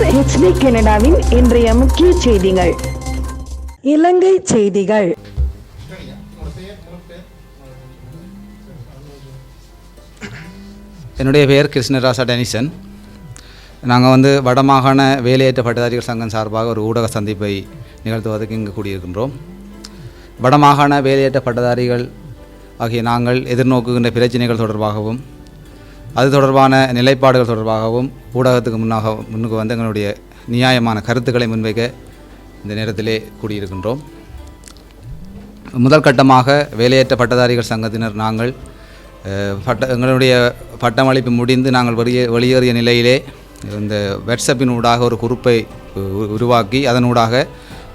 கேட்டீர்கள் ஹெச்டி கனடாவின் இன்றைய முக்கிய செய்திகள். இலங்கை செய்திகள். என்னுடைய பெயர் கிருஷ்ணராசா டெனிசன். நாங்கள் வந்து வடமாகாண வேலையேற்ற பட்டதாரிகள் சங்கம் சார்பாக ஒரு ஊடக சந்திப்பை நிகழ்த்துவதற்கு இங்கு கூடியிருக்கின்றோம். வடமாகாண வேலையேற்ற பட்டதாரிகள் ஆகிய நாங்கள் எதிர்நோக்குகின்ற பிரச்சனைகள் தொடர்பாகவும் அது தொடர்பான நிலைப்பாடுகள் தொடர்பாகவும் ஊடகத்துக்கு முன்னாக முன்னுக்கு வந்து எங்களுடைய நியாயமான கருத்துக்களை முன்வைக்க இந்த நேரத்திலே கூடியிருக்கின்றோம். முதல் கட்டமாக வேலையேற்ற பட்டதாரிகள் சங்கத்தினர் நாங்கள் பட்ட எங்களுடைய பட்டமளிப்பு முடிந்து நாங்கள் வெளியே வெளியேறிய நிலையிலே இந்த வாட்ஸ்அப்பின் ஊடாக ஒரு குறிப்பை உருவாக்கி அதனூடாக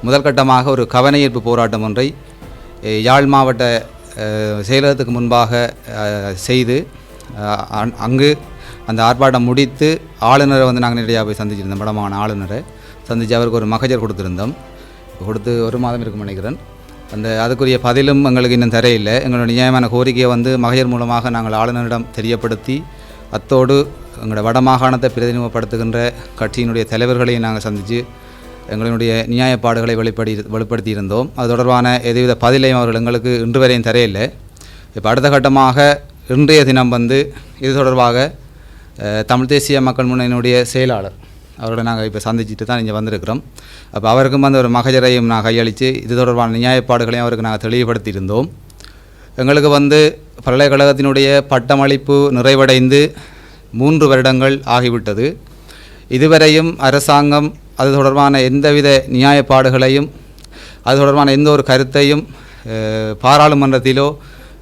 முதல் கட்டமாக ஒரு கவனஈர்ப்பு போராட்டம் ஒன்றை யாழ் மாவட்ட செயலகத்துக்கு முன்பாக செய்து அங்கு அந்த ஆர்ப்பாட்டம் முடித்து ஆளுநரை வந்து நாங்கள் நேரடியாக போய் சந்திச்சிருந்தோம். படமான ஆளுநரை சந்தித்து அவருக்கு ஒரு மகஜர் கொடுத்துருந்தோம். கொடுத்து ஒரு மாதம் இருக்கும் நினைக்கிறேன். அந்த அதுக்குரிய பதிலும் எங்களுக்கு இன்னும் தரையில்லை. எங்களுடைய நியாயமான கோரிக்கையை வந்து மகஜர் மூலமாக நாங்கள் ஆளுநரிடம் தெரியப்படுத்தி அத்தோடு எங்களோட வடமாகாணத்தை பிரதிநிதிப்படுத்துகின்ற கட்சியினுடைய தலைவர்களையும் நாங்கள் சந்தித்து எங்களுடைய நியாயப்பாடுகளை வெளிப்படி வெளிப்படுத்தி இருந்தோம் அது தொடர்பான எதுவித பதிலையும் அவர்கள் எங்களுக்கு இன்று வரையும் தரையில்லை. இப்போ அடுத்த கட்டமாக இன்றைய தினம் வந்து இது தொடர்பாக தமிழ் தேசிய மக்கள் முன்னணியினுடைய செயலாளர் அவர்களை நாங்கள் இப்போ சந்திச்சுட்டு தான் இங்கே வந்திருக்கிறோம். அப்போ அவருக்கும் வந்து ஒரு மகஜரையும் நான் கையளித்து இது தொடர்பான நியாயப்பாடுகளையும் அவருக்கு நாங்கள் தெளிவுபடுத்தியிருந்தோம். எங்களுக்கு வந்து பல்கலைக்கழகத்தினுடைய பட்டமளிப்பு நிறைவடைந்து மூன்று வருடங்கள் ஆகிவிட்டது. இதுவரையும் அரசாங்கம் அது தொடர்பான எந்தவித நியாயப்பாடுகளையும் அது தொடர்பான எந்த ஒரு கருத்தையும் பாராளுமன்றத்திலோ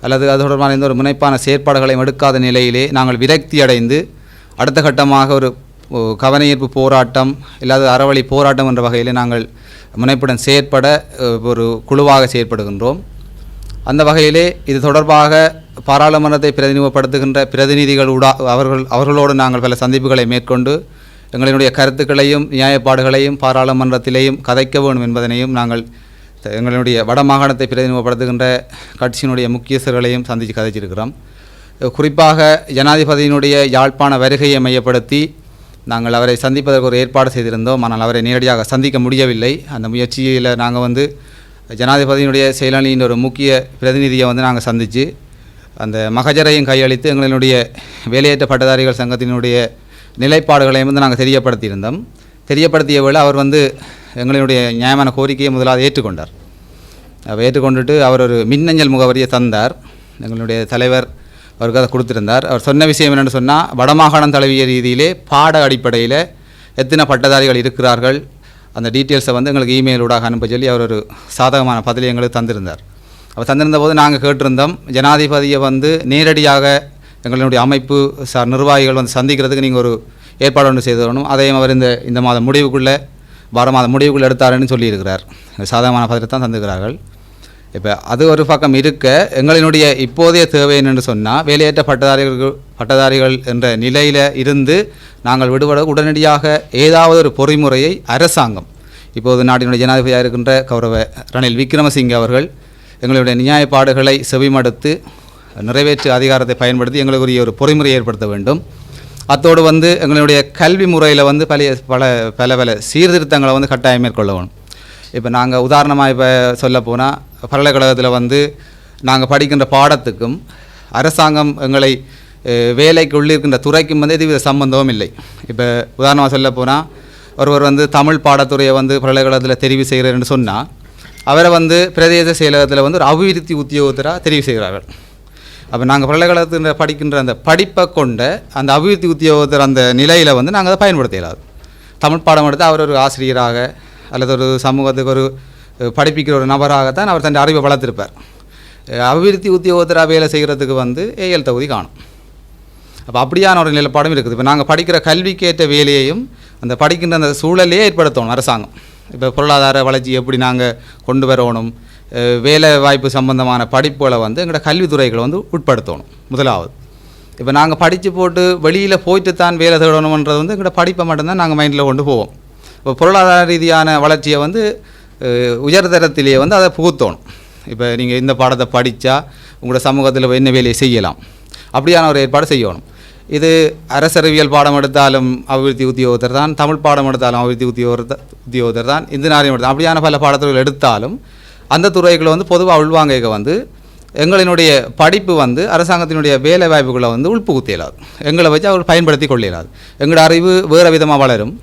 அல்லது அது தொடர்பான எந்த ஒரு முனைப்பான செயற்பாடுகளையும் எடுக்காத நிலையிலே நாங்கள் விரக்தி அடைந்து அடுத்த கட்டமாக ஒரு கவனயீர்ப்பு கவனஈர்ப்பு போராட்டம் இல்லாத அறவழி போராட்டம் என்ற வகையில் நாங்கள் முனைப்புடன் செயற்பட ஒரு குழுவாக செயற்படுகின்றோம். அந்த வகையிலே இது தொடர்பாக பாராளுமன்றத்தை பிரதிநிதிப்படுத்துகின்ற பிரதிநிதிகளூடா அவர்கள் அவர்களோடு நாங்கள் பல சந்திப்புகளை மேற்கொண்டு எங்களுடைய கருத்துக்களையும் நியாயப்பாடுகளையும் பாராளுமன்றத்திலேயும் கதைக்க வேண்டும் என்பதனையும் நாங்கள் எங்களுடைய வட மாகாணத்தை பிரதிநிதிப்படுத்துகின்ற கட்சியினுடைய முக்கியஸ்தர்களையும் சந்தித்து கதைச்சிருக்கிறோம். குறிப்பாக ஜனாதிபதியினுடைய யாழ்ப்பாண வருகையை மையப்படுத்தி நாங்கள் அவரை சந்திப்பதற்கு ஒரு ஏற்பாடு செய்திருந்தோம். ஆனால் அவரை நேரடியாக சந்திக்க முடியவில்லை. அந்த முயற்சியில் நாங்கள் வந்து ஜனாதிபதியினுடைய செயலாளியின் ஒரு முக்கிய பிரதிநிதியை வந்து நாங்கள் சந்தித்து அந்த மகஜரையும் கையளித்து எங்களுடைய வேலையேற்ற பட்டதாரிகள் சங்கத்தினுடைய நிலைப்பாடுகளையும் வந்து நாங்கள் தெரியப்படுத்தியிருந்தோம். தெரியப்படுத்திய வேளை அவர் வந்து எங்களுடைய நியாயமான கோரிக்கையை முதலாவது ஏற்றுக்கொண்டார். அவர் ஏற்றுக்கொண்டுட்டு அவர் ஒரு மின்னஞ்சல் முகவரியை தந்தார். எங்களுடைய தலைவர் அவருக்கு அதை கொடுத்துருந்தார். அவர் சொன்ன விஷயம் என்னென்னு சொன்னால் வடமாகாணம் தழுவிய ரீதியிலே பாட அடிப்படையில் எத்தனை பட்டதாரிகள் இருக்கிறார்கள் அந்த டீட்டெயில்ஸை வந்து எங்களுக்கு இமெயிலூடாக அனுப்ப சொல்லி அவர் ஒரு சாதகமான பதிலை எங்களுக்கு தந்திருந்தார். அவர் தந்திருந்த போது நாங்கள் கேட்டிருந்தோம் ஜனாதிபதியை வந்து நேரடியாக எங்களுடைய அமைப்பு சார் நிர்வாகிகள் வந்து சந்திக்கிறதுக்கு நீங்கள் ஒரு ஏற்பாடு ஒன்று செய்து வரணும் அதையும் அவர் இந்த இந்த மாதம் முடிவுக்குள்ளே வார அந்த முடிவுகள் எடுத்தாருன்னு சொல்லியிருக்கிறார். சாதகமான பதிலை தான் தந்துக்கிறார்கள் இப்போ அது ஒரு பக்கம் இருக்க எங்களினுடைய இப்போதைய தேவை என்னென்னு சொன்னால் வேலையேற்ற பட்டதாரிகள் பட்டதாரிகள் என்ற நிலையில் இருந்து நாங்கள் விடுபட உடனடியாக ஏதாவது ஒரு பொறிமுறையை அரசாங்கம் இப்போது நாட்டினுடைய ஜனாதிபதியாக இருக்கின்ற கௌரவ ரணில் விக்ரமசிங்கே அவர்கள் எங்களுடைய நியாயப்பாடுகளை செவிமடுத்து நிறைவேற்று அதிகாரத்தை பயன்படுத்தி எங்களுக்குரிய ஒரு பொறிமுறை ஏற்படுத்த வேண்டும். அத்தோடு வந்து எங்களுடைய கல்வி முறையில் வந்து பல பல பல பல சீர்திருத்தங்களை வந்து கட்டாயம் மேற்கொள்ள வேணும் இப்போ நாங்கள் உதாரணமாக இப்போ சொல்ல போனால் பல்கலைக்கழகத்தில் வந்து நாங்கள் படிக்கின்ற பாடத்துக்கும் அரசாங்கம் எங்களை வேலைக்கு உள்ளிருக்கின்ற துறைக்கும் வந்து எதுவித சம்பந்தமும் இல்லை. இப்போ உதாரணமாக சொல்ல போனால் ஒருவர் வந்து தமிழ் பாடத்துறையை வந்து பல்கலைக்கழகத்தில் தெரிவு செய்கிறார்னு சொன்னால் அவரை வந்து பிரதேச செயலகத்தில் வந்து ஒரு அபிவிருத்தி உத்தியோகத்தராக தெரிவு செய்கிறார்கள். அப்போ நாங்கள் பல்கலைக்கழகத்தில் படிக்கின்ற அந்த படிப்பை கொண்ட அந்த அபிவிருத்தி உத்தியோகத்தர் அந்த நிலையில் வந்து நாங்கள் அதை பயன்படுத்த இயலாது தமிழ் பாடம் எடுத்து அவர் ஒரு ஆசிரியராக அல்லது ஒரு சமூகத்துக்கு ஒரு படிப்பிக்கிற ஒரு நபராகத்தான் அவர் தன் அறிவை வளர்த்திருப்பார். அபிவிருத்தி உத்தியோகத்தராக வேலை செய்கிறதுக்கு வந்து ஏஎல் தகுதி காணும். அப்போ அப்படியான ஒரு நிலப்பாடும் இருக்குது. இப்போ நாங்கள் படிக்கிற கல்விக்கேற்ற வேலையையும் அந்த படிக்கின்ற அந்த சூழலையே ஏற்படுத்தணும் அரசாங்கம். இப்போ பொருளாதார வளர்ச்சி எப்படி நாங்கள் கொண்டு வரணும்? வேலை வாய்ப்பு சம்பந்தமான படிப்புகளை வந்து எங்களோட கல்வித்துறைகளை வந்து உட்படுத்தணும் முதலாவது. இப்போ நாங்கள் படித்து போட்டு வெளியில் போயிட்டு தான் வேலை தேடணுன்றது வந்து எங்களோட படிப்பை மட்டும்தான் நாங்கள் மைண்டில் கொண்டு போவோம். இப்போ பொருளாதார ரீதியான வளர்ச்சியை வந்து உயர்தரத்திலேயே வந்து அதை புகுத்தணும். இப்போ நீங்கள் இந்த பாடத்தை படித்தா உங்களோட சமூகத்தில் என்ன வேலையை செய்யலாம்? அப்படியான ஒரு ஏற்பாடு செய்யணும். இது அரசறிவியல் பாடம் எடுத்தாலும் அபிவிருத்தி உத்தியோகத்தர் தான் தமிழ் பாடம் எடுத்தாலும் அபிவிருத்தி உத்தியோகத்த உத்தியோகத்தர் தான் இந்திய எடுத்தால் அப்படியான பல பாடத்துறைகள் எடுத்தாலும் அந்த துறைகளை வந்து பொதுவாக உள்வாங்க வந்து எங்களினுடைய படிப்பு வந்து அரசாங்கத்தினுடைய வேலை வாய்ப்புகளை வந்து உள்புகுத்த இயலாது எங்களை வச்சு அவர் பயன்படுத்தி கொள்ள இயலாது எங்களோட அறிவு வேறு விதமாக வளரும்.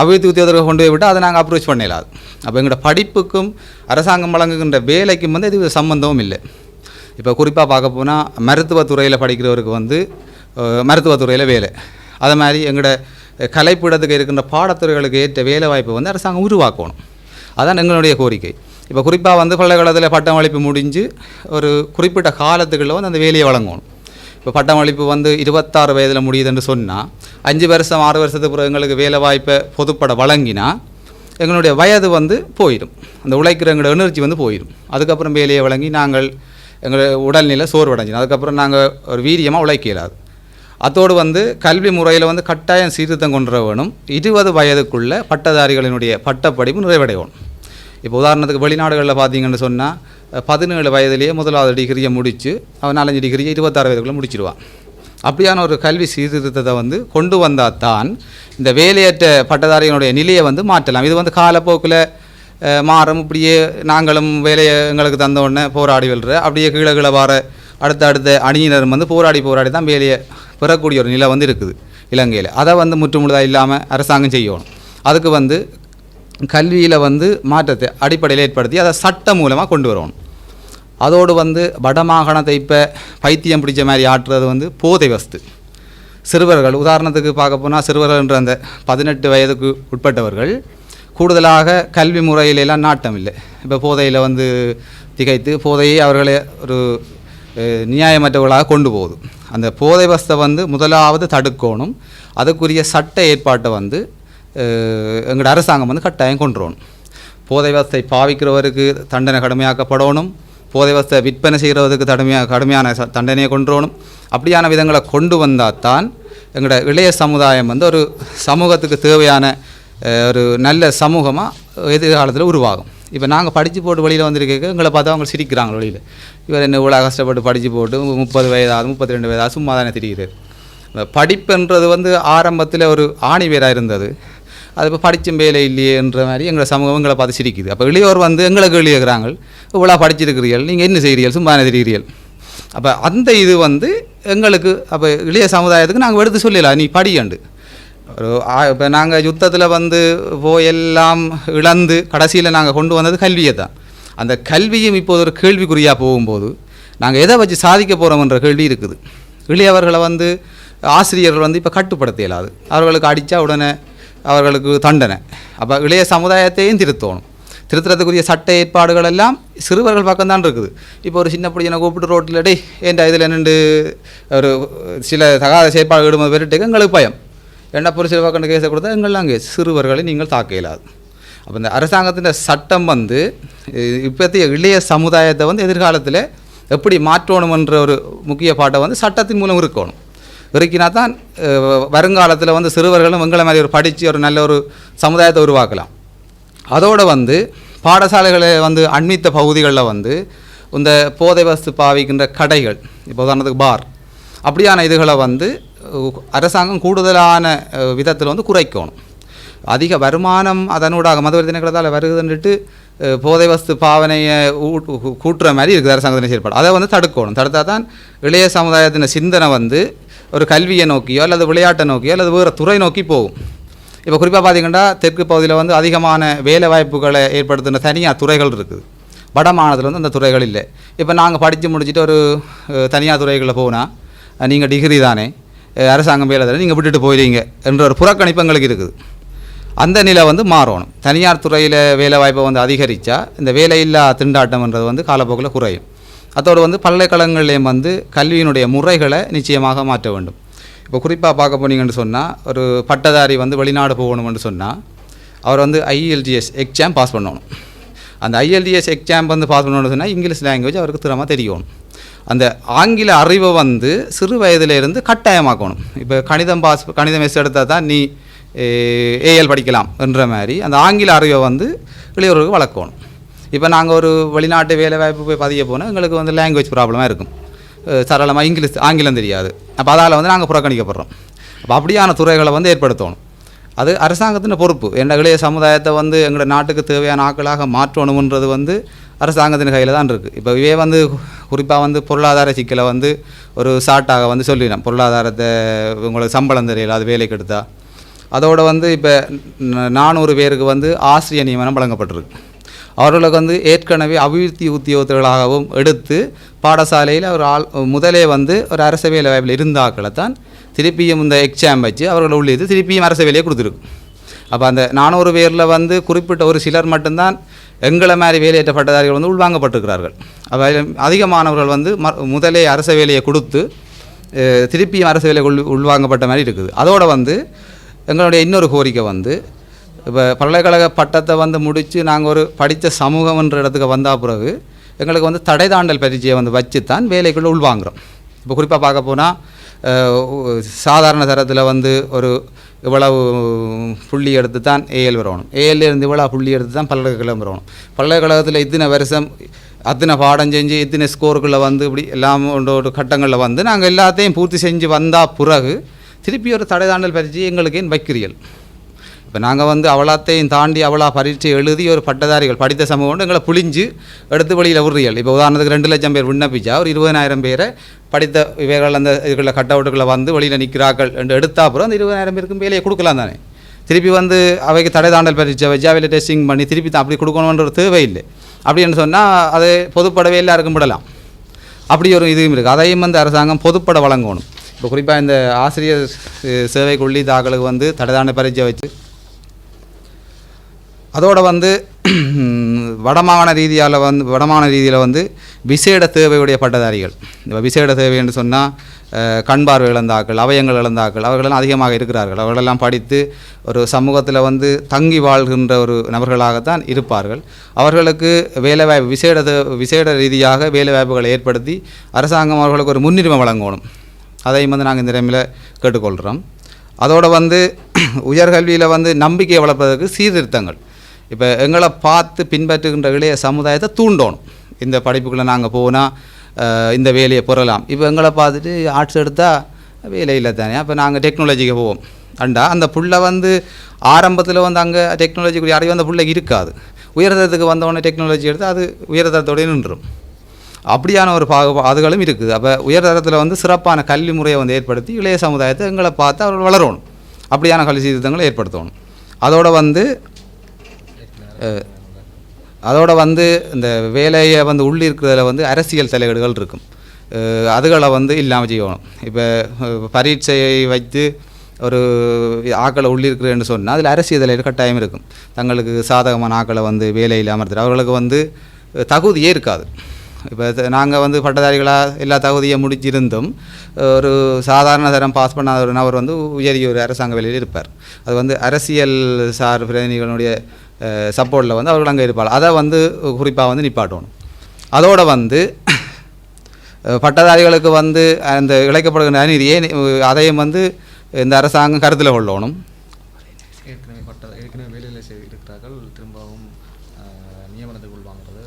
அபிவிருத்தி உத்தியோகத்தர்கள் கொண்டு போய் விட்டு அதை நாங்கள் அப்ரோச் பண்ண இயலாது அப்போ எங்களோட படிப்புக்கும் அரசாங்கம் வழங்குகின்ற வேலைக்கும் வந்து இது சம்பந்தமும் இல்லை. இப்போ குறிப்பாக பார்க்க போனால் மருத்துவத்துறையில் படிக்கிறவருக்கு வந்து மருத்துவத்துறையில் வேலை. அதே மாதிரி எங்களோட கலைப்பீடத்துக்கு இருக்கின்ற பாடத்துறைகளுக்கு ஏற்ற வேலை வாய்ப்பை வந்து அரசாங்கம் உருவாக்கணும். அதான் எங்களுடைய கோரிக்கை. இப்போ குறிப்பாக வந்து பல்கலைக்கழகத்தில் பட்டமளிப்பு முடிஞ்சு ஒரு குறிப்பிட்ட காலத்துக்குள்ள வந்து அந்த வேலையை வழங்கணும். இப்போ பட்டமளிப்பு வந்து இருபத்தாறு வயதில் முடியுதுன்னு சொன்னால் அஞ்சு வருஷம் ஆறு வருஷத்துக்கு பிறகு எங்களுக்கு வேலை வாய்ப்பை பொதுப்பட வழங்கினா எங்களுடைய வயது வந்து போயிடும். அந்த உழைக்கிற எங்களோட எனர்ஜி வந்து போயிடும். அதுக்கப்புறம் வேலையை வழங்கி நாங்கள் எங்களுடைய உடல்நிலை சோர்வடைஞ்சிடும். அதுக்கப்புறம் நாங்கள் ஒரு வீரியமாக உழைக்க இயலாது. அதோடு வந்து கல்வி முறையில் வந்து கட்டாயம் சீர்திருத்தம் கொண்டு வேணும் இருபது வயதுக்குள்ளே பட்டதாரிகளினுடைய பட்டப்படிப்பு நிறைவடையணும். இப்போ உதாரணத்துக்கு வெளிநாடுகளில் பார்த்தீங்கன்னு சொன்னால் பதினேழு வயதிலேயே முதலாவது டிகிரியை முடித்து அவன் நாலஞ்சு டிகிரியை இருபத்தாறு வயதுக்குள்ளே முடிச்சிடுவான் அப்படியான ஒரு கல்வி சீர்திருத்தத்தை வந்து கொண்டு வந்தால் தான் இந்த வேலையற்ற பட்டதாரிகளுடைய நிலையை வந்து மாற்றலாம். இது வந்து காலப்போக்கில் மாறும். இப்படியே நாங்களும் வேலையை எங்களுக்கு தந்த உடனே போராடி வெல்ற அப்படியே கீழே கீழே வார அடுத்த அடுத்த அணியினரும் வந்து போராடி போராடி தான் வேலையை பெறக்கூடிய ஒரு நிலை வந்து இருக்குது இலங்கையில். அதை வந்து முற்றுமுழுதாக இல்லாமல் அரசாங்கம் செய்யணும். அதுக்கு வந்து கல்வியில் வந்து மாற்றத்தை அடிப்படையில் ஏற்படுத்தி அதை சட்டம் மூலமாக கொண்டு வரணும் அதோடு வந்து வடமாகாணத்தை இப்போ பைத்தியம் பிடிச்ச மாதிரி ஆட்டுறது வந்து போதை வஸ்து. சிறுவர்கள் உதாரணத்துக்கு பார்க்க போனால் சிறுவர்கள் என்ற அந்த பதினெட்டு வயதுக்கு உட்பட்டவர்கள் கூடுதலாக கல்வி முறையிலெல்லாம் நாட்டம் இல்லை. இப்போ போதையில் வந்து திகைத்து போதையை அவர்களை ஒரு நியாயமற்றவர்களாக கொண்டு போகுது. அந்த போதை வஸ்தை வந்து முதலாவது தடுக்கணும். அதுக்குரிய சட்ட ஏற்பாட்டை வந்து எங்களோட அரசாங்கம் வந்து கட்டாயம் கொண்டு வரணும் போதை வசத்தை பாவிக்கிறவருக்கு தண்டனை கடுமையாக்கப்படணும். போதை வசத்தை விற்பனை செய்கிறவருக்கு கடுமையாக கடுமையான தண்டனையை கொண்டு வரணும் அப்படியான விதங்களை கொண்டு வந்தால் தான் எங்களோட இளைய சமுதாயம் வந்து ஒரு சமூகத்துக்கு தேவையான ஒரு நல்ல சமூகமாக எதிர்காலத்தில் உருவாகும். இப்போ நாங்கள் படித்து போட்டு வெளியில் வந்திருக்க எங்களை பார்த்தா அவங்க சிரிக்கிறாங்க வெளியில். இவர் என்ன இவ்வளோ கஷ்டப்பட்டு படித்து போட்டு முப்பது வயதாது முப்பத்தி ரெண்டு வயதாக சும்மா தானே திரிகிறார் படிப்புன்றது வந்து ஆரம்பத்தில் ஒரு ஆணி வேராக இருந்தது. அது இப்போ படித்தும் வேலை இல்லையேன்ற மாதிரி எங்களை சமூகம் எங்களை பார்த்து சிரிக்குது. அப்போ இளையோர் வந்து எங்களை கேள்வி கேட்குறாங்க. இவ்வளோ படிச்சிருக்கிறீர்கள். நீங்கள் என்ன செய்கிறீர்கள் சும்மா தெரிகிறீர்கள்? அப்போ அந்த இது வந்து எங்களுக்கு அப்போ இளைய சமுதாயத்துக்கு நாங்கள் எடுத்து சொல்லலாம் நீ படியண்டு ஒரு இப்போ நாங்கள் யுத்தத்தில் வந்து போய் எல்லாம் இழந்து கடைசியில் நாங்கள் கொண்டு வந்தது கல்வியை தான். அந்த கல்வியும் இப்போது ஒரு கேள்விக்குறியாக போகும்போது நாங்கள் எதை வச்சு சாதிக்க போகிறோம்ன்ற கேள்வி இருக்குது. இளையவர்களை வந்து ஆசிரியர்கள் வந்து இப்போ கட்டுப்படுத்த இயலாது அவர்களுக்கு அடித்தா உடனே அவர்களுக்கு தண்டனை. அப்போ இளைய சமுதாயத்தையும் திருத்தணும். திருத்தறதுக்குரிய சட்ட ஏற்பாடுகள் எல்லாம் சிறுவர்கள் பக்கம் தான் இருக்குது. இப்போ ஒரு சின்ன பிடிச்சனை கூப்பிட்டு ரோட்டில் டேய் ஏன்டா இதில் நின்று ஒரு சில தகாத செயற்பாடு இடும்போது பெருட்டுக்கு எங்களுக்கு பயம். என்ன புரிசல் பக்கம் கேஸை கொடுத்தா? எங்கெல்லாம் கேஸ். சிறுவர்களை நீங்கள் தாக்க இயலாது அப்போ இந்த அரசாங்கத்தின் சட்டம் வந்து இப்போத்தைய இளைய சமுதாயத்தை வந்து எதிர்காலத்தில் எப்படி மாற்றணும் என்ற ஒரு முக்கிய பாட்டை வந்து சட்டத்தின் மூலம் இருக்கணும் இறக்கினா தான் வருங்காலத்தில் வந்து சிறுவர்களும் எங்களை மாதிரி ஒரு படித்து ஒரு நல்ல ஒரு சமுதாயத்தை உருவாக்கலாம். அதோடு வந்து பாடசாலைகளை வந்து அண்மித்த பகுதிகளில் வந்து இந்த போதை வஸ்து பாவிக்கின்ற கடைகள் இப்போ உதாரணத்துக்கு பார் அப்படியான இதுகளை வந்து அரசாங்கம் கூடுதலான விதத்தில் வந்து குறைக்கணும். அதிக வருமானம் அதனூடாக மதுவரி தினங்களால் வருகுதுன்னுட்டு போதை வஸ்து பாவனையை ஊட்- கூட்டுற மாதிரி இருக்குது அரசாங்கத்தின் செயல்பாடு. அதை வந்து தடுக்கணும். தடுத்தா தான் இளைய சமுதாயத்தின் சிந்தனை வந்து ஒரு கல்வியை நோக்கியோ அல்லது விளையாட்டை நோக்கியோ அல்லது வேறு துறை நோக்கி போகும். இப்போ குறிப்பாக பார்த்தீங்கன்னா தெற்கு பகுதியில் வந்து அதிகமான வேலை வாய்ப்புகளை ஏற்படுத்தின தனியார் துறைகள் இருக்குது. வட மாநிலத்தில் வந்து அந்த துறைகள் இல்லை. இப்போ நாங்கள் படித்து முடிச்சுட்டு ஒரு தனியார் துறைகளில் போனால் நீங்கள் டிகிரி தானே அரசாங்கம் வேலை தானே நீங்கள் விட்டுட்டு போயிடுவீங்க என்ற ஒரு புறக்கணிப்பு எங்களுக்கு இருக்குது. அந்த நிலை வந்து மாறணும். தனியார் துறையில் வேலை வாய்ப்பை வந்து அதிகரித்தா இந்த வேலையில்லா திண்டாட்டம்ன்றது வந்து காலப்போக்கில் குறையும். அதோடு வந்து பல்கலைக்கழகங்கள்லேயும் வந்து கல்வியினுடைய முறைகளை நிச்சயமாக மாற்ற வேண்டும். இப்போ குறிப்பாக பார்க்க போனீங்கன்னு சொன்னால் ஒரு பட்டதாரி வந்து வெளிநாடு போகணும்னு சொன்னால் அவர் வந்து ஐஎல்டிஎஸ் எக்ஸாம் பாஸ் பண்ணணும். அந்த ஐஎல்டிஎஸ் எக்ஸாம் வந்து பாஸ் பண்ணணும்னு சொன்னால் இங்கிலீஷ் லாங்குவேஜ் அவருக்கு திறமாக தெரியணும் அந்த ஆங்கில அறிவை வந்து சிறு வயதிலேருந்து கட்டாயமாக்கணும். இப்போ கணிதம் பாஸ் கணிதம் எஸ் எடுத்தால் தான் நீ ஏஎல் படிக்கலாம் என்ற மாதிரி அந்த ஆங்கில அறிவை வந்து இளையோருக்கு வளர்க்கணும். இப்போ நாங்கள் ஒரு வெளிநாட்டு வேலை வாய்ப்பு போய் பதிய போனால் எங்களுக்கு வந்து லாங்குவேஜ் ப்ராப்ளமாக இருக்கும். சரளமாக இங்கிலீஷ் ஆங்கிலம் தெரியாது. அப்போ அதால் வந்து நாங்கள் புறக்கணிக்கப்படுறோம். அப்போ அப்படியான துறைகளை வந்து ஏற்படுத்தணும். அது அரசாங்கத்தின் பொறுப்பு. எங்கள் இளைய சமுதாயத்தை வந்து எங்களோட நாட்டுக்கு தேவையான ஆட்களாக மாற்றணுன்றது வந்து அரசாங்கத்தின் கையில் தான் இருக்குது இப்போ இவே வந்து குறிப்பாக வந்து பொருளாதார சிக்கலை வந்து ஒரு ஷார்ட்டாக வந்து சொல்லிடலாம் பொருளாதாரத்தை உங்களுக்கு சம்பளம் தெரியல அது வேலைக்கு எடுத்தால் அதோடு வந்து இப்போ நானூறு பேருக்கு வந்து ஆசிரியர் நியமனம் வழங்கப்பட்டிருக்கு. அவர்களுக்கு வந்து ஏற்கனவே அபிவிருத்தி உத்தியோகத்தர்களாகவும் எடுத்து பாடசாலையில் ஒரு ஆள் முதலே வந்து ஒரு அரச வேலை வாய்ப்பில் இருந்தாக்களை தான் திருப்பியும் இந்த எக்ஸாம் வச்சு அவர்கள் உள்ளது திருப்பியும் அரச வேலையை கொடுத்துருக்கு அப்போ அந்த நானூறு பேரில் வந்து குறிப்பிட்ட ஒரு சிலர் மட்டும்தான் எங்களை மாதிரி வேலையேற்ற பட்டதாரிகள் வந்து உள்வாங்கப்பட்டிருக்கிறார்கள். அப்போ அதிகமானவர்கள் வந்து ம முதலே அரச வேலையை கொடுத்து திருப்பியும் அரசு வேலை உள் உள்வாங்கப்பட்ட மாதிரி இருக்குது. அதோடு வந்து எங்களுடைய இன்னொரு கோரிக்கை வந்து இப்போ பல்கலைக்கழக பட்டத்தை வந்து முடித்து நாங்கள் ஒரு படித்த சமூகம்ன்ற இடத்துக்கு வந்தால் பிறகு எங்களுக்கு வந்து தடை தாண்டல் பரீட்சையை வந்து வச்சு தான் வேலைக்குள்ளே உள்வாங்குறோம். இப்போ குறிப்பாக பார்க்க போனால் சாதாரண தரத்தில் வந்து ஒரு இவ்வளவு புள்ளி எடுத்து தான் ஏஎல் வரணும். ஏஎல்ல இருந்து இவ்வளோ புள்ளி எடுத்து தான் பல்கலைக்கழகம் வரணும். பல்கலைக்கழகத்தில் இத்தனை வருஷம் அத்தனை பாடம் செஞ்சு இத்தனை ஸ்கோருக்குள்ளே வந்து இப்படி எல்லாம் ஒரு கட்டங்களில் வந்து நாங்கள் எல்லாத்தையும் பூர்த்தி செஞ்சு வந்தால் பிறகு திருப்பி ஒரு தடை தாண்டல் பரீட்சை எங்களுக்கு ஏன் வைக்கிறீர்கள். இப்போ நாங்கள் வந்து அவளாத்தையும் தாண்டி அவளா பரீட்சை எழுதி ஒரு பட்டதாரிகள் படித்த சமூகம் எங்களை புளிஞ்சு எடுத்து வெளியில் விடுறீர்கள். இப்போ உதாரணத்துக்கு ரெண்டு லட்சம் பேர் விண்ணப்பிச்சா ஒரு இருபதாயிரம் பேரை படித்த இவைகள் அந்த இதுக்குள்ள கட் அவுட்டுக்குள்ளே வந்து வெளியில் நிற்கிறார்கள் என்று எடுத்தா அப்புறம் அந்த இருபதாயிரம் பேருக்கும் வேலையை கொடுக்கலாம் தானே. திருப்பி வந்து அவைக்கு தடை தாண்டல் பரீட்சை வச்சு அவையில் டெஸ்டிங் பண்ணி திருப்பி தான் அப்படி கொடுக்கணுன்ற தேவை தேவையில்லை. அப்படின்னு சொன்னால் அது பொதுப்படவே எல்லாருக்கும் விடலாம். அப்படி ஒரு இதுவும் இருக்குது அதையும் வந்து அரசாங்கம் பொதுப்பட வழங்கணும். இப்போ குறிப்பாக இந்த ஆசிரியர் சேவை கொள்ளி தாக்களுக்கு வந்து தடைதான பரீட்சை வச்சு அதோட வந்து வடமாகாண ரீதியால் வந்து வடமாகாண ரீதியில் வந்து விசேட தேவையுடைய பட்டதாரிகள். இப்போ விசேட தேவை என்று சொன்னால் கண்பார்வை இழந்தாக்கள் அவயங்கள் இழந்தாக்கள் அவர்களெல்லாம் அதிகமாக இருக்கிறார்கள். அவர்களெல்லாம் படித்து ஒரு சமூகத்தில் வந்து தங்கி வாழ்கின்ற ஒரு நபர்களாகத்தான் இருப்பார்கள். அவர்களுக்கு வேலைவாய்ப்பு விசேட விசேட ரீதியாக வேலைவாய்ப்புகளை ஏற்படுத்தி அரசாங்கம் அவர்களுக்கு ஒரு முன்னுரிமை வழங்கணும். அதையும் வந்து நாங்கள் இந்த டைமில் கேட்டுக்கொள்கிறோம் அதோடு வந்து உயர்கல்வியில் வந்து நம்பிக்கையை வளர்ப்பதற்கு சீர்திருத்தங்கள். இப்போ எங்களை பார்த்து பின்பற்றுகின்ற இளைய சமுதாயத்தை தூண்டணும். இந்த படிப்புக்குள்ளே நாங்கள் போனால் இந்த வேலையை பொறலாம். இப்போ எங்களை பார்த்துட்டு ஆர்ட்ஸ் எடுத்தால் வேலை இல்லை தானே. அப்போ நாங்கள் டெக்னாலஜிக்கு போவோம். அண்டா அந்த புள்ள வந்து ஆரம்பத்தில் வந்து அங்கே டெக்னாலஜிக்குரிய அறிவு அந்த பிள்ளைக்கு இருக்காது. உயர்தரத்துக்கு வந்தவொடனே டெக்னாலஜி எடுத்து அது உயர்தரத்தோடய நின்றும். அப்படியான ஒரு பாகு அதுகளும் இருக்குது. அப்போ உயர்தரத்தில் வந்து சிறப்பான கல்வி முறையை வந்து ஏற்படுத்தி இளைய சமுதாயத்தை எங்களை பார்த்து அவர்கள் வளரணும். அப்படியான கல்வி சீர்திருத்தங்களை ஏற்படுத்தணும். அதோடு வந்து அதோடு வந்து இந்த வேலையை வந்து உள்ளிருக்கிறதுல வந்து அரசியல் தலையீடுகள் இருக்கும். அதுகளை வந்து இல்லாமல் செய்யணும். இப்போ பரீட்சையை வைத்து ஒரு ஆக்களை உள்ளிருக்கிறேன்னு சொன்னால் அதில் அரசியல் தலையீடு கட்டாயம் இருக்கும். தங்களுக்கு சாதகமான ஆக்களை வந்து வேலையில் அமர்த்துற அவர்களுக்கு வந்து தகுதியே இருக்காது. இப்போ நாங்கள் வந்து பட்டதாரிகளாக எல்லா தகுதியை முடிச்சிருந்தும் ஒரு சாதாரண தரம் பாஸ் பண்ணாத ஒரு நபர் வந்து உயரிய ஒரு அரசாங்க வேலையில் இருப்பார். அது வந்து அரசியல் சார் பிரதிநிதிகளுடைய சப்போர்ட்டில் வந்து அவர்கள் அங்கே இருப்பார் அதை வந்து குறிப்பாக வந்து நிப்பாட்டணும். அதோட வந்து பட்டதாரிகளுக்கு வந்து அந்த இழைக்கப்படுகின்ற அநீதியை அதையும் வந்து இந்த அரசாங்கம் கருத்தில் கொள்ளணும். ஏற்கனவே பட்ட ஏற்கனவே வேலையில் செய் இருக்கிறார்கள் திரும்பவும் ஆஹ், நியமனத்துக்கு உள்வாங்கிறது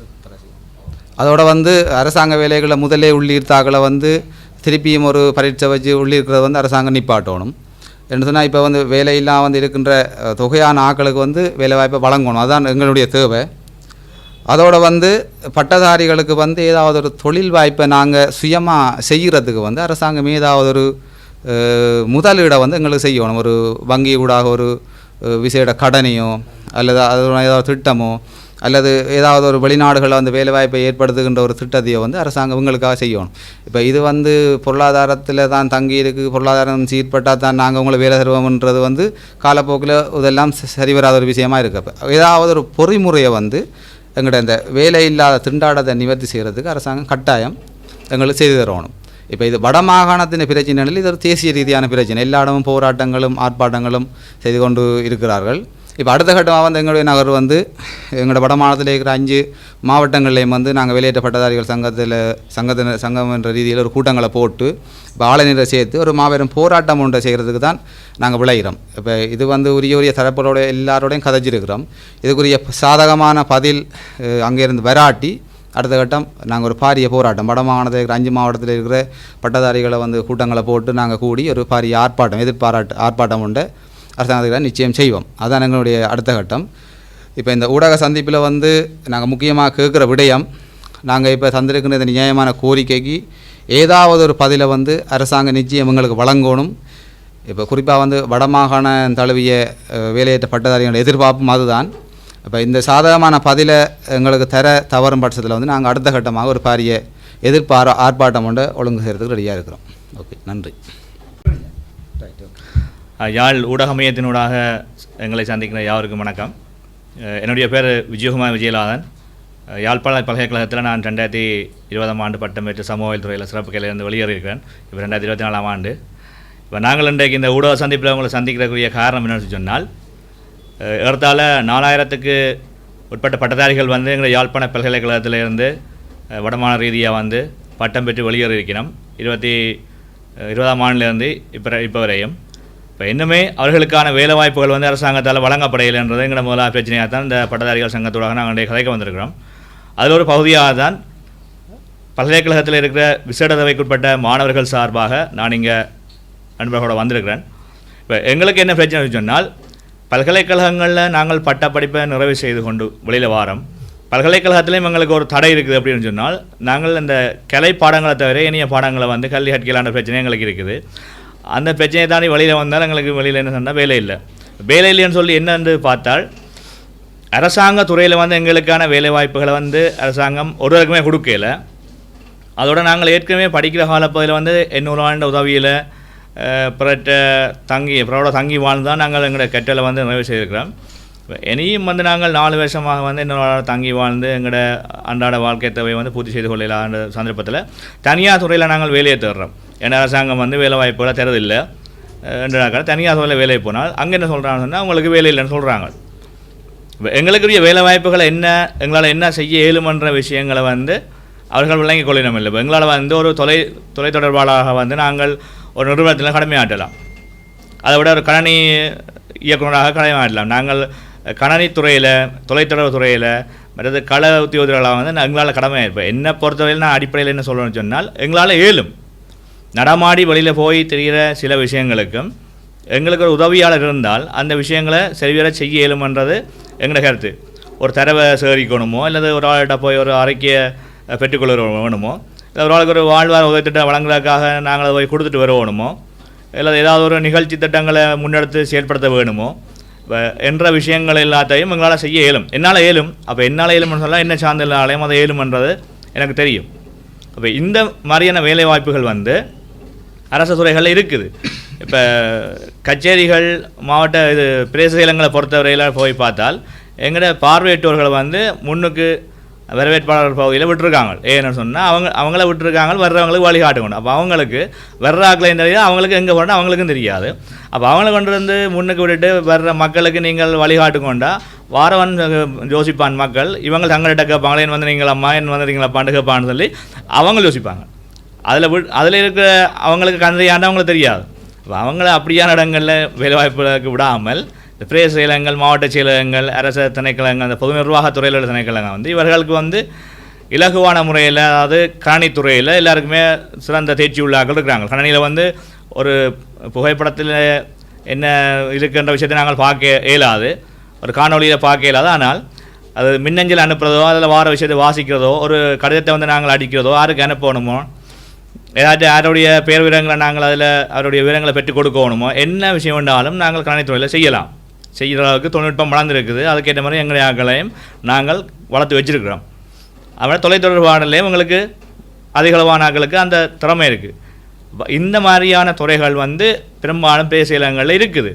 அதோட வந்து அரசாங்க வேலைகளை முதலே உள்ளீர்த்தாக்களை வந்து திருப்பியும் ஒரு பரீட்சை வச்சு உள்ளிருக்கிறத வந்து அரசாங்கம் நிப்பாட்டணும். என்ன சொன்னால் இப்போ வந்து வேலையெல்லாம் வந்து இருக்கின்ற தொகையான ஆட்களுக்கு வந்து வேலைவாய்ப்பை வழங்கணும். அதுதான் எங்களுடைய தேவை. அதோடு வந்து பட்டதாரிகளுக்கு வந்து ஏதாவது ஒரு தொழில் வாய்ப்பை நாங்கள் சுயமாக செய்கிறதுக்கு வந்து அரசாங்கம் ஏதாவது ஒரு முதலீடை வந்து எங்களுக்கு செய்யணும். ஒரு வங்கி ஊடாக ஒரு விசேட கடனையோ அல்லது அதோட ஏதாவது திட்டமோ அல்லது ஏதாவது ஒரு வெளிநாடுகளில் வந்து வேலைவாய்ப்பை ஏற்படுத்துகின்ற ஒரு திட்டத்தையோ வந்து அரசாங்கம் இவங்களுக்காக செய்யணும். இப்போ இது வந்து பொருளாதாரத்தில் தான் தங்கி இருக்கு பொருளாதாரம் சீர்பட்டால் தான் நாங்கள் உங்களை வேலை தருவோம்ன்றது வந்து காலப்போக்கில் இதெல்லாம் சரி வராத ஒரு விஷயமா இருக்கு. அப்போ ஏதாவது ஒரு பொறிமுறையை வந்து எங்கள்கிட்ட இந்த வேலை இல்லாத திண்டாடத்தை நிவர்த்தி செய்கிறதுக்கு அரசாங்கம் கட்டாயம் எங்களுக்கு செய்து தரணும். இப்போ இது வடமாகாணத்தின் பிரச்சனைகளில் இது ஒரு தேசிய ரீதியான பிரச்சனை. எல்லா இடமும் போராட்டங்களும் ஆர்ப்பாட்டங்களும் செய்து கொண்டு இருக்கிறார்கள். இப்போ அடுத்த கட்டமாக வந்து எங்களுடைய நகர் வந்து எங்களோட வடமாநிலத்தில் இருக்கிற அஞ்சு மாவட்டங்கள்லேயும் வந்து நாங்கள் வெளியேற்ற பட்டதாரிகள் சங்கத்தில் சங்கத்தின சங்கம் என்ற ரீதியில் ஒரு கூட்டங்களை போட்டு இப்போ ஆளுநரை சேர்த்து ஒரு மாபெரும் போராட்டம் ஒன்றை செய்கிறதுக்கு தான் நாங்கள் விளைகிறோம் இப்போ இது வந்து உரிய உரிய தரப்புகளோட எல்லாரோடையும் கதைச்சிருக்கிறோம் இதுக்குரிய சாதகமான பதில் அங்கேருந்து வராட்டி அடுத்த கட்டம் நாங்கள் ஒரு பாரிய போராட்டம். வடமாகாணத்தில் இருக்கிற அஞ்சு மாவட்டத்தில் இருக்கிற பட்டதாரிகளை வந்து கூட்டங்களை போட்டு நாங்கள் கூடி ஒரு பாரிய ஆர்ப்பாட்டம் எதிர்பாராட்டு ஆர்ப்பாட்டம் உண்டு அரசாங்கத்துக்கு நிச்சயம் செய்வோம். அதான் எங்களுடைய அடுத்த கட்டம். இப்போ இந்த ஊடக சந்திப்பில் வந்து நாங்கள் முக்கியமாக கேட்குற விடயம் நாங்கள் இப்போ தந்திருக்கிற இந்த நியாயமான கோரிக்கைக்கு ஏதாவது ஒரு பதிலை வந்து அரசாங்கம் நிச்சயம் எங்களுக்கு வழங்கணும். இப்போ குறிப்பாக வந்து வடமாகாண தழுவிய வேலையேற்ற பட்டதாரிகளோட எதிர்பார்ப்பும் அதுதான். இப்போ இந்த சாதகமான பதிலை எங்களுக்கு தர தவறும் பட்சத்தில் வந்து நாங்கள் அடுத்த கட்டமாக ஒரு பாரிய எதிர்பார ஆர்ப்பாட்டம் கொண்டு ஒழுங்கு செய்கிறதுக்கு ரெடியாக இருக்கிறோம். ஓகே நன்றி. யாழ் ஊடக மையத்தினூடாக எங்களை சந்திக்கிற யாவருக்கும் வணக்கம். என்னுடைய பேர் விஜயகுமார் விஜயலாதன். யாழ்ப்பாண பல்கலைக்கழகத்தில் நான் ரெண்டாயிரத்தி இருபதாம் ஆண்டு பட்டம் பெற்று சமூகவியல் துறையில் சிறப்பு கையிலிருந்து வெளியேறியிருக்கிறேன். இப்போ ரெண்டாயிரத்தி இருபத்தி நாலாம் ஆண்டு. இப்போ நாங்கள் இன்றைக்கு இந்த ஊடக சந்திப்பில் உங்களை சந்திக்கிறக்கூடிய காரணம் என்னன்னு சொன்னால் அஹ் ஏறத்தாழ நாலாயிரத்துக்கு உட்பட்ட பட்டதாரிகள் வந்து எங்கள் யாழ்ப்பாண பல்கலைக்கழகத்திலிருந்து வடமான ரீதியாக வந்து பட்டம் பெற்று வெளியேறியிருக்கிறோம். இருபத்தி இருபதாம் ஆண்டுலேருந்து இப்போ இப்போ வரையும். இப்போ இன்னுமே அவர்களுக்கான வேலை வாய்ப்புகள் வந்து அரசாங்கத்தால் வழங்கப்படையில்ன்றது எங்கள் முதலாக பிரச்சனையாக தான் இந்த பட்டதாரிகள் சங்கத்தோடாக நாங்கள் கதைக்க வந்திருக்கிறோம். அதில் ஒரு பகுதியாக தான் பல்கலைக்கழகத்தில் இருக்கிற விசேடதவைக்குட்பட்ட மாணவர்கள் சார்பாக நான் இங்கே நண்பர்களோட வந்திருக்கிறேன். இப்போ எங்களுக்கு என்ன பிரச்சனை சொன்னால் பல்கலைக்கழகங்களில் நாங்கள் பட்டப்படிப்பை நிறைவு செய்து கொண்டு வெளியில் வாரம். பல்கலைக்கழகத்திலையும் எங்களுக்கு ஒரு தடை இருக்குது அப்படின்னு சொன்னால் நாங்கள் இந்த கலை பாடங்களை தவிர இனிய பாடங்களை வந்து கல்வி கற்கலான்ற பிரச்சனை எங்களுக்கு இருக்குது. அந்த பிரச்சனையை தாண்டி வெளியில் வந்தால் எங்களுக்கு வெளியில் என்ன சொன்னால் வேலை இல்லை. வேலை இல்லைன்னு சொல்லி என்னன்னு பார்த்தால் அரசாங்க துறையில் வந்து எங்களுக்கான வேலை வாய்ப்புகளை வந்து அரசாங்கம் ஒருவருக்குமே கொடுக்கல. அதோட நாங்கள் ஏற்கனவே படிக்கிற காலப்பகுதியில் வந்து எண்ணூறு ஆண்டு உதவியில் பிறட்ட தங்கி பிறோட தங்கி வாழ்ந்தான் நாங்கள் எங்களோட கெட்டலை வந்து நிறைவு செய்திருக்கிறோம். இனியும் வந்து நாங்கள் நாலு வருஷமாக வந்து இன்னொரு தங்கி வாழ்ந்து எங்களோட அன்றாட வாழ்க்கை தொகையை வந்து பூர்த்தி செய்து கொள்ளலான்ற சந்தர்ப்பத்தில் தனியார் துறையில் நாங்கள் வேலையை தேடுறோம். ஏன்னா அரசாங்கம் வந்து வேலை வாய்ப்புகளை தரதில்லை என்றாக்க தனியார் சொல்ல வேலைக்கு போனால் அங்கே என்ன சொல்கிறாங்கன்னு சொன்னால் உங்களுக்கு வேலை இல்லைன்னு சொல்கிறாங்க எங்களுக்குரிய வேலை வாய்ப்புகளை என்ன? எங்களால் என்ன செய்ய இயலுமன்ற விஷயங்களை வந்து அவர்கள் விளங்கிக் கொள்ளினம் இல்லை. இப்போ எங்களால் வந்து ஒரு தொலை தொலைத்தொடர்பாளராக வந்து நாங்கள் ஒரு நிறுவனத்தில் கடமையாற்றலாம் அதை விட ஒரு கணனி இயக்குநராக கடமையாற்றலாம் நாங்கள் கணனி துறையில் தொலைத்தொடர்பு துறையில் மற்றது கள உத்தியோகர்களாக வந்து நான் எங்களால் கடமையாயிருப்பேன் என்னை பொறுத்தவரையில் நான் அடிப்படையில் என்ன சொல்லணும்னு சொன்னால் எங்களால் ஏழும் நடமாடி வெளியில் போய் தெரிகிற சில விஷயங்களுக்கும் எங்களுக்கு ஒரு உதவியாளர் இருந்தால் அந்த விஷயங்களை சரிவர செய்ய இயலுமன்றது எங்களோட கருத்து. ஒரு தரவை சேகரிக்கணுமோ அல்லது ஒரு ஆள்கிட்ட போய் ஒரு அறிக்கையை பெற்றுக்கொள்ள வேணுமோ இல்லை ஒரு ஆளுக்கு ஒரு வாழ்வார உதவி திட்டம் வழங்குறதுக்காக நாங்கள் அதை போய் கொடுத்துட்டு வருவோணுமோ இல்லை ஏதாவது ஒரு நிகழ்ச்சி திட்டங்களை முன்னெடுத்து செயல்படுத்த வேணுமோ என்ற விஷயங்கள் எல்லாத்தையும் எங்களால் செய்ய இயலும். என்னால் இயலும். அப்போ என்னால் இயலும்னு சொன்னால் என்ன சார்ந்த ஆலயம் அதை இயலும்ன்றது எனக்கு தெரியும். அப்போ இந்த மாதிரியான வேலை வாய்ப்புகள் வந்து அரசு துறைகளில் இருக்குது. இப்போ கச்சேரிகள் மாவட்ட இது பிரதேச செயலங்களை பொறுத்தவரையில் போய் பார்த்தால் எங்களோட பார்வையிட்டோர்களை வந்து முன்னுக்கு வரவேற்பாளர் பகுதியில் விட்டுருக்காங்க. ஏன்னு சொன்னால் அவங்க அவங்கள விட்டுருக்காங்க வர்றவங்களுக்கு வழிகாட்டுக்கணும் அப்போ அவங்களுக்கு வர்ற ஆக்களையும் தெரியாது அவங்களுக்கு எங்கே போனால் அவங்களுக்கும் தெரியாது. அப்போ அவங்கள கொண்டு வந்து முன்னுக்கு விட்டுட்டு வர்ற மக்களுக்கு நீங்கள் வழிகாட்டுக்கொண்டா வாரவன் யோசிப்பான் மக்கள் இவங்க தங்கள்கிட்ட கேட்பாங்களே என் வந்து நீங்கள் அம்மா என் வந்துறீங்களப்பான்னு கேட்பான்னு சொல்லி அவங்க யோசிப்பாங்க. அதில் விட் அதில் இருக்கிற அவங்களுக்கு கந்தையாண்டு அவங்களுக்கு தெரியாது. அவங்கள அப்படியான இடங்களில் வேலைவாய்ப்புகளுக்கு விடாமல் இந்த பிரதேச செயலகங்கள் மாவட்ட செயலகங்கள் அரசு திணைக்களங்கள் அந்த பொது நிர்வாகத்துறையில் உள்ள திணைக்களங்கள் வந்து இவர்களுக்கு வந்து இலகுவான முறையில் அதாவது கணினித்துறையில் எல்லாருக்குமே சிறந்த தேர்ச்சி உள்ளாக்கள் இருக்கிறாங்க. கணினியில் வந்து ஒரு புகைப்படத்தில் என்ன இருக்குன்ற விஷயத்தை நாங்கள் பார்க்க இயலாது. ஒரு காணொளியில் பார்க்க இயலாது. ஆனால் அது மின்னஞ்சல் அனுப்புகிறதோ அதில் வார விஷயத்தை வாசிக்கிறதோ ஒரு கடிதத்தை வந்து நாங்கள் அடிக்கிறதோ யாருக்கு அனுப்பணுமோ ஏதாச்சும் யாருடைய பேர் விவரங்களை நாங்கள் அதில் அவருடைய விவரங்களை பெற்றுக் கொடுக்கணுமோ என்ன விஷயம் வேண்டாலும் நாங்கள் கணினித்துறையில் செய்யலாம். செய்கிற அளவுக்கு தொழில்நுட்பம் வளர்ந்துருக்குது. அதுக்கேற்ற மாதிரி எங்களுடைய ஆக்களையும் நாங்கள் வளர்த்து வச்சிருக்கிறோம். அவன் தொலைத்தொடர்பாடலையும் உங்களுக்கு அதிகளவான ஆக்களுக்கு அந்த திறமை இருக்குது இந்த மாதிரியான துறைகள் வந்து பெரும்பாலும் பேசியலங்களில் இருக்குது.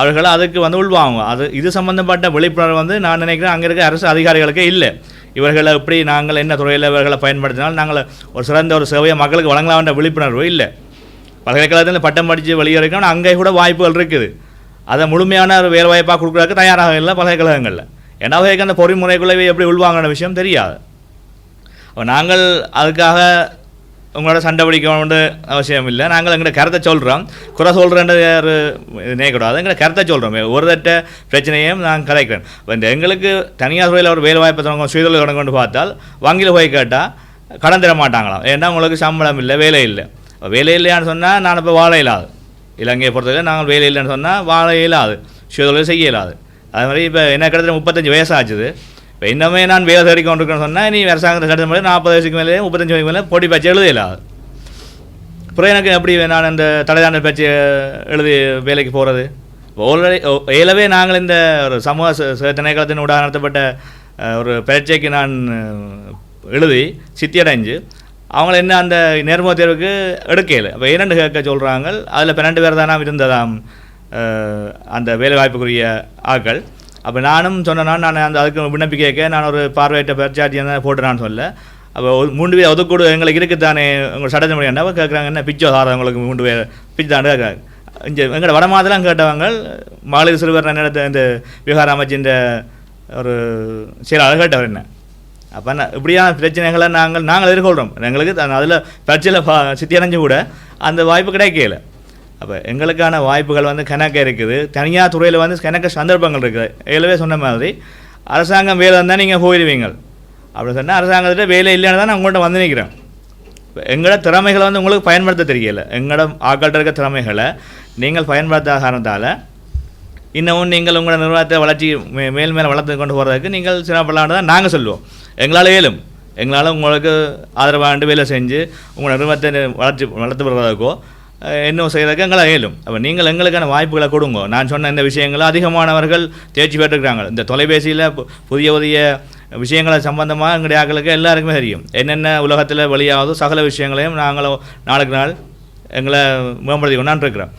அவர்கள் அதுக்கு வந்து உள்வாங்க அது இது சம்பந்தப்பட்ட விழிப்புணர்வு வந்து நான் நினைக்கிறேன் அங்கே இருக்க அரசு அதிகாரிகளுக்கே இல்லை. இவர்களை எப்படி நாங்கள் என்ன துறையில் இவர்களை பயன்படுத்தினாலும் நாங்கள் ஒரு சிறந்த ஒரு சேவையை மக்களுக்கு வழங்கலாம்ன்ற விழிப்புணர்வு இல்லை. பல்கலைக்கழகத்தில் பட்டம் படித்து வெளியே இருக்கணும் அங்கே கூட வாய்ப்புகள் இருக்குது. அதை முழுமையான ஒரு வேலை வாய்ப்பாக கொடுக்குறதுக்கு தயாராக இல்லை பல்கலைக்கழகங்களில். ஏன்னா அவைக்கு அந்த பொறிமுறைக்குள்ளே எப்படி உள்வாங்கின விஷயம் தெரியாது. நாங்கள் அதுக்காக உங்களோட சண்டை பிடிக்கணும்னு அவசியம் இல்லை நாங்கள் எங்களோட கருத்தை சொல்கிறோம் குறை சொல்கிறேன்றது யார் நினைக்கூடாது எங்களை கருத்தை சொல்கிறோம் ஒரு தட்ட பிரச்சனையும் நாங்கள் கதைக்கிறேன் இந்த எங்களுக்கு தனியார் துறையில் ஒரு வேலை வாய்ப்பு தொடங்க சுயதொழில் தொடங்க கொண்டு பார்த்தால் வங்கியில் போய் கேட்டால் கடன் தர மாட்டாங்களாம். ஏன்னா உங்களுக்கு சம்பளம் இல்லை வேலை இல்லை. வேலை இல்லையான்னு சொன்னால் நான் இப்போ வாழ இல்லாது. இலங்கையை பொறுத்தவரை நாங்கள் வேலை இல்லைன்னு சொன்னால் வாழ இயலாது. சுயதொழில் செய்ய இயலாது. அது மாதிரி இப்போ என்ன கிட்டத்தட்ட முப்பத்தஞ்சு வயசாச்சுது இப்போ இன்னமே நான் வேலை தேடி கொண்டிருக்கேன்னு சொன்னால் நீ அரசாங்கத்தை சட்டம் பண்ணி நாற்பது வயசுக்கு மேலே முப்பத்தஞ்சு வயசுக்கு மேலே போட்டி பேச்சு எழுத இயலாது அப்புறம் எனக்கு எப்படி நான் இந்த தடைதான பேச்சு எழுதி வேலைக்கு போகிறது ஆல்ரெடி ஏலவே நாங்கள் இந்த ஒரு சமூக திணைக்களத்தின் ஊடாக நடத்தப்பட்ட ஒரு பேச்சைக்கு நான் எழுதி சித்தியடைஞ்சு அவங்கள என்ன அந்த நேர்முக தேர்வுக்கு எடுக்கல. அப்போ இரண்டு கேட்க சொல்கிறாங்க அதில் பன்னெண்டு பேர் தானாம் இருந்ததாம் அந்த வேலைவாய்ப்புக்குரிய ஆட்கள். அப்போ நானும் சொன்னேன்னா நான் அந்த அதுக்கு விண்ணப்பி கேட்க நான் ஒரு பார்வையிட்ட பரிச்சாட்சி தான் போட்டுறான்னு சொல்ல. அப்போ மூன்று பேர் ஒதுக்கூடு எங்களுக்கு இருக்குத்தானே உங்கள் சட்டத்தை முடியாண்டா கேட்குறாங்க என்ன பிச்சோ சார் உங்களுக்கு மூன்று பேர்? பிச்சு தான் கேட்குறாங்க இங்கே எங்களோட வடமாதெல்லாம் கேட்டவங்க மகளிர் சிறுவர் நடத்த இந்த விவகார அமைச்சின் ஒரு செயலாளர் கேட்டவர் என்ன. அப்போ நான் இப்படியான பிரச்சனைகளை நாங்கள் நாங்கள் எதிர்கொள்கிறோம் எங்களுக்கு அதில் பிரச்சனை சித்தி அடைஞ்சு கூட அந்த வாய்ப்பு கிடைக்கல. அப்போ எங்களுக்கான வாய்ப்புகள் வந்து கணக்க இருக்குது. தனியார் துறையில் வந்து கணக்க சந்தர்ப்பங்கள் இருக்குது. ஏழவே சொன்ன மாதிரி அரசாங்கம் வேலை வந்தால் நீங்கள் போயிடுவீங்க அப்படி சொன்னால் அரசாங்கத்திட்ட வேலை இல்லைன்னு தான் நான் உங்கள்கிட்ட வந்து நிற்கிறேன் இப்போ எங்களோட திறமைகளை வந்து உங்களுக்கு பயன்படுத்த தெரியல. எங்களோட ஆக்கள்கிட்ட இருக்க திறமைகளை நீங்கள் பயன்படுத்தாத காரணத்தால் இன்னமும் நீங்கள் உங்களோட நிர்வாகத்தை வளர்ச்சி மே மேல் மேலே வளர்த்து கொண்டு போகிறதுக்கு நீங்கள் சிரமப்படலான்னு தான் நாங்கள் சொல்லுவோம். எங்களால் இயலும். எங்களால் உங்களுக்கு ஆதரவாண்டு வேலை செஞ்சு உங்களோட நிறுவனத்தை வளர்ச்சி வளர்த்து வருவதற்கோ இன்னும் செய்கிறதுக்கு எங்களால் இயலும் அப்போ நீங்கள் எங்களுக்கான வாய்ப்புகளை கொடுங்க நான் சொன்ன இந்த விஷயங்களை அதிகமானவர்கள் தேர்ச்சி பெற்றுக்கிறாங்க இந்த தொலைபேசியில் புதிய புதிய விஷயங்களை சம்பந்தமாக எங்களுடைய ஆக்களுக்கு எல்லாருக்குமே தெரியும் என்னென்ன உலகத்தில் வெளியாகுதோ சகல விஷயங்களையும் நாங்கள் நாளுக்கு நாள் எங்களை மேம்படுத்தி கொண்டான்ட்ருக்கிறோம்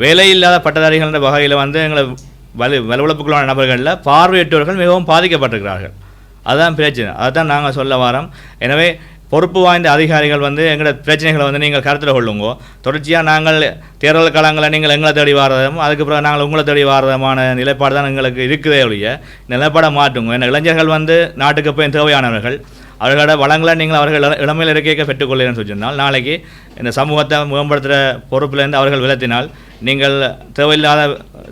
வேலை இல்லாத பட்டதாரிகள் வகையில் வந்து எங்களை வலு வலுவளப்புக்குள்ளான நபர்களில் பார்வையற்றவர்கள் மிகவும் பாதிக்கப்பட்டிருக்கிறார்கள் அதுதான் பிரச்சனை அதுதான் நாங்கள் சொல்ல வரோம் எனவே பொறுப்பு வாய்ந்த அதிகாரிகள் வந்து எங்களோட பிரச்சனைகளை வந்து நீங்கள் கருத்தில் கொள்ளுங்கோ. தொடர்ச்சியாக நாங்கள் தேர்தல் காலங்களில் நீங்கள் எங்களை தேடி வாரதும் அதுக்கப்புறம் நாங்கள் உங்களை தேடி வாரதமான நிலைப்பாடு தான் எங்களுக்கு இருக்குதே ஒழிய நிலைப்பாடை மாற்றுங்க. ஏன்னா இளைஞர்கள் வந்து நாட்டுக்கு போய் தேவையானவர்கள். அவர்களோட வளங்களை நீங்கள் அவர்கள் இளமையில் இருக்கைக்க பெற்றுக்கொள்ளேன்னு சொல்லியிருந்தால் நாளைக்கு இந்த சமூகத்தை மேம்படுத்துகிற பொறுப்பிலேருந்து அவர்கள் விலத்தினால் நீங்கள் தேவையில்லாத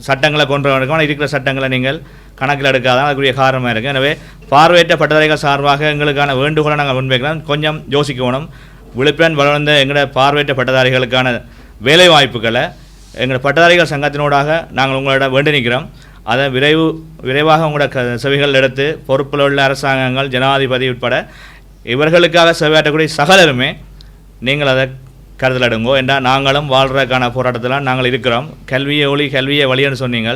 சட்டங்களை கொண்டு இருக்கிற சட்டங்களை நீங்கள் கணக்கில் எடுக்காதான் அதுக்குரிய காரணமாக இருக்குது எனவே பார்வையற்ற பட்டதாரிகள் சார்பாக எங்களுக்கான வேண்டுகோளை நாங்கள் முன்வைக்கிறோம். கொஞ்சம் யோசிக்கணும். விழுப்புரம் வளர்ந்த எங்களோட பார்வையற்ற பட்டதாரிகளுக்கான வேலை வாய்ப்புகளை எங்களோட பட்டதாரிகள் சங்கத்தினூடாக நாங்கள் உங்களோட வேண்டி நிற்கிறோம். அதை விரைவு விரைவாக உங்களோட க செவிகள் எடுத்து பொறுப்பில் உள்ள அரசாங்கங்கள் ஜனாதிபதி உட்பட இவர்களுக்காக சேவையாற்றக்கூடிய சகலருமே நீங்கள் அதை கருதலடுங்கோ. எடுங்கோ என்றால் நாங்களும் வாழ்கிறதுக்கான போராட்டத்தில் நாங்கள் இருக்கிறோம். கல்வியை ஒளி கல்வியை வழின்னு சொன்னீங்க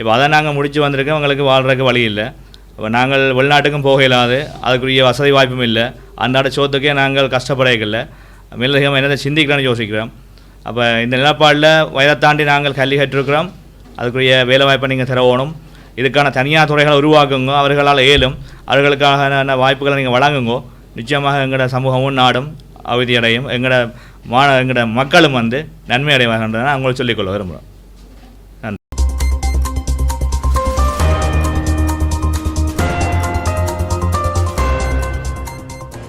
இப்போ அதை நாங்கள் முடித்து வந்திருக்கோம். உங்களுக்கு வாழ்கிறதுக்கு வழி இல்லை. இப்போ நாங்கள் வெளிநாட்டுக்கும் போக இல்லாது அதுக்குரிய வசதி வாய்ப்பும் இல்லை. அன்றாட சோத்துக்கே நாங்கள் கஷ்டப்படையில மேலதிகம் என்னதை சிந்திக்கிறோன்னு யோசிக்கிறோம். அப்போ இந்த நிலப்பாடில் வயதை தாண்டி நாங்கள் கல்வி கற்றிருக்கிறோம். அதுக்குரிய வேலை வாய்ப்பை நீங்கள் தரவோணும். இதுக்கான தனியார் துறைகளை உருவாக்குங்க. அவர்களால் ஏலும் அவர்களுக்கான வாய்ப்புகளை நீங்கள் வழங்குங்கோ. நிச்சயமாக எங்களோட சமூகமும் நாடும் அவதியடையும் எங்களோட மா எங்களோட மக்களும் வந்து நன்மை அடைவாங்கன்றதை அவங்களுக்கு சொல்லிக்கொள்ள விரும்புகிறோம்.